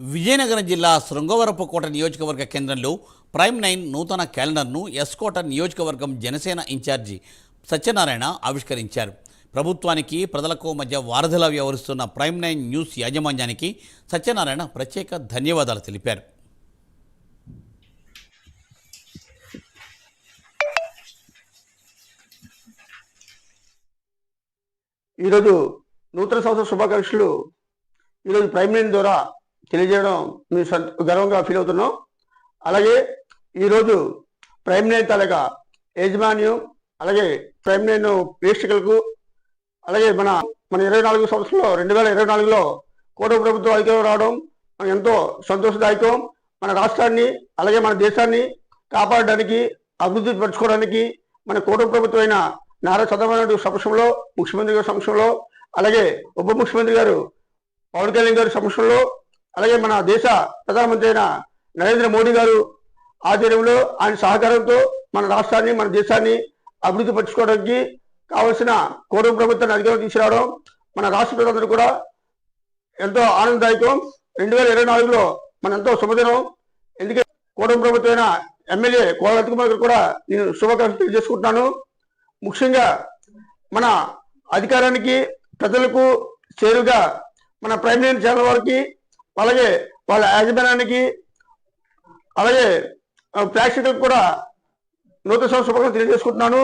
విజయనగరం జిల్లా శృంగవరపుకోట నియోజకవర్గ కేంద్రంలో ప్రైమ్ నైన్ నూతన క్యాలెండర్ను ఎస్కోట నియోజకవర్గం జనసేన ఇన్ఛార్జి సత్యనారాయణ ఆవిష్కరించారు. ప్రభుత్వానికి ప్రజలకు మధ్య వారధిలా వ్యవహరిస్తున్న ప్రైమ్ నైన్ న్యూస్ యాజమాన్యానికి సత్యనారాయణ ప్రత్యేక ధన్యవాదాలు తెలిపారు. ఈరోజు నూతన సంవత్సర శుభాకాంక్షలు. ఈరోజు ప్రైమ్ నైన్ ద్వారా తెలియజేయడం మీరు గర్వంగా ఫీల్ అవుతున్నాం. అలాగే ఈరోజు ప్రైమ్ లైన్ తాలూకా యాజమాన్యం అలాగే ప్రైమ్ లైన్ ప్రేక్షకులకు అలాగే మన మన ఇరవై నాలుగు సంవత్సరంలో రెండు వేల ఇరవై నాలుగులో కోట ప్రభుత్వం ఐక్యం రావడం మనకు ఎంతో సంతోషదాయకం. మన రాష్ట్రాన్ని అలాగే మన దేశాన్ని కాపాడడానికి అభివృద్ధి పరచుకోవడానికి మన కోట ప్రభుత్వం అయిన నారా చంద్రబాబు సమక్షంలో ముఖ్యమంత్రి గారి సమక్షంలో అలాగే ఉప ముఖ్యమంత్రి గారు పవన్ కళ్యాణ్ గారి సమక్షంలో అలాగే మన దేశ ప్రధానమంత్రి అయిన నరేంద్ర మోడీ గారు ఆధ్వర్యంలో ఆయన సహకారంతో మన రాష్ట్రాన్ని మన దేశాన్ని అభివృద్ధి పరచుకోవడానికి కావలసిన కోరం ప్రభుత్వాన్ని అధికారం తీసుకురావడం మన రాష్ట్ర ప్రజలందరూ కూడా ఎంతో ఆనందదాయకం. రెండు వేల ఇరవై నాలుగులో మన ఎంతో శుభదినం. ఎందుకంటే కోటం ప్రభుత్వమైన ఎమ్మెల్యే కోల కుమార్ గారు కూడా నేను శుభాకాంక్షలు తెలియజేసుకుంటున్నాను. ముఖ్యంగా మన అధికారానికి ప్రజలకు చేరుగా మన ప్రైమ్ మినిస్టర్ ఛానల్ వారికి అలాగే వాళ్ళ యాజమాన్యానికి అలాగే ప్రేక్షకులకు కూడా నూతన సంవత్సర శుభాకాంక్షలు తెలియజేసుకుంటున్నాను.